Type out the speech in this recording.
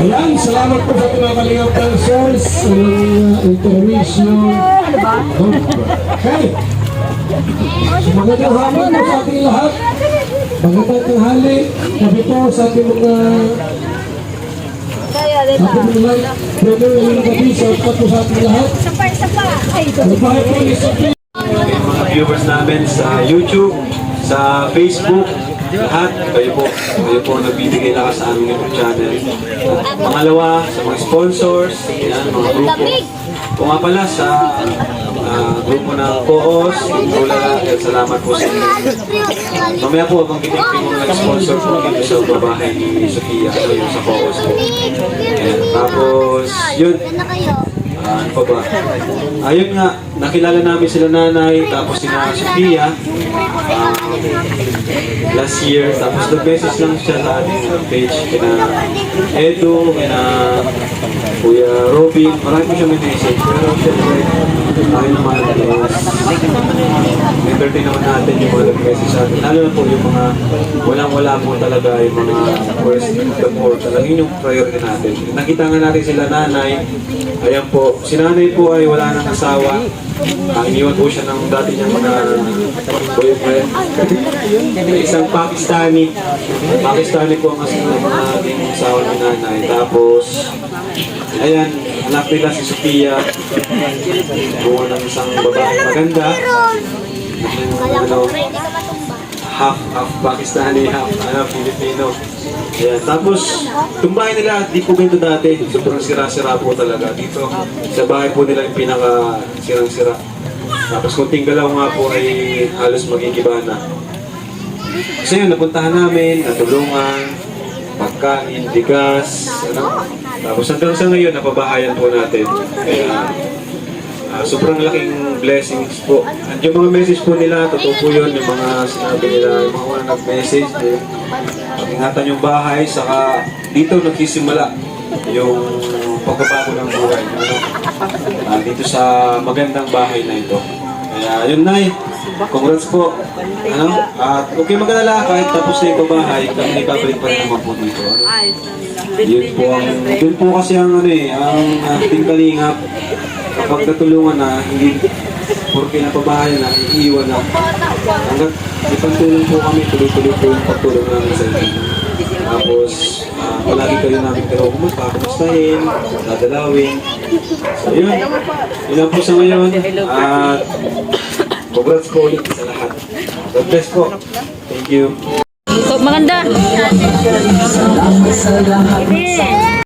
Ayan, salamat po sa pinakalingang dancers sa mga intermission. Ano ba? Okay. Magandang hapon po sa ating lahat. Magandang tanghali. Gabi po sa ating mga Ating mga brother na mga gabi. Salamat po sa ating lahat. Sampay, sampay. Ay, ito. Sampay po ni Sampay. Mga viewers namin sa YouTube sa Facebook, lahat, kayo po, kayo po nagbibigay lakas sa aming YouTube channel. At pangalawa, sa mga sponsors, yan, mga grupo. O nga pala sa ah, grupo ng Koos, Tulala, at salamat po sa inyo. Mamaya po, habang kinipin mo nag-sponsor po dito sa babahay ni Sofia, yung sa Koos po. Ayan, tapos, yun, Ah, ano pa ba? Ayun nga, nakilala namin sila nanay, tapos si na Sophia, ah, last year, tapos nag-message lang siya sa ating uh, page, kina Edo, kina Kuya Robin, marami siya may message, pero syempre, tayo naman is, entertain naman natin yung mga nag-message sa atin, lalo na po yung mga walang-wala po talaga yung mga of the poor, talaga yun yung priority natin. Nakita nga natin sila nanay, ayan po, si nanay po ay wala nang asawa, Ah, iniwan po siya ng dati niyang mga boyfriend. Isang Pakistani. Pakistani po ang asawa ng mga ating asawa ni nanay. Tapos, ayan, anak nila si Sophia. Buwan ng isang babae maganda. Ano, half, half Pakistani, half ano, Filipino. Ayan. Tapos, itong bahay nila, di po ganito dati. Sobrang sira-sira po talaga. Dito, sa bahay po nila yung pinaka sirang-sira. Tapos, kunting galaw nga po ay halos magigiba na. So yun, napuntahan namin, natulungan, pagkain, bigas, ano. Tapos hanggang sa ngayon, napabahayan po natin. Kaya, Ah, sobrang laking blessings po. At yung mga message po nila, totoo po yun, yung mga sinabi nila, yung mga nag-message, eh, pag-ingatan yung bahay, saka dito nagsisimula yung pagbabago ng buhay. Ah, dito sa magandang bahay na ito. Kaya yun na Congrats po. Ano? At kayong mag-alala kahit tapos na yung bahay, kami babalik pa rin naman po dito. Ano? Yun po ang, yun po kasi ang ano eh, ang ating kalingap. Kapag natulungan na, hindi porque napabahay na, iiwan na. Hanggat ipantulong po kami, tuloy-tuloy po yung pagtulong namin sa inyo. Tapos, ah, palagi kayo namin pero kumusta, kumustahin, dadalawin. So yun, yun lang po sa ngayon. At congrats po ulit sa lahat. God bless po. Thank you. maganda.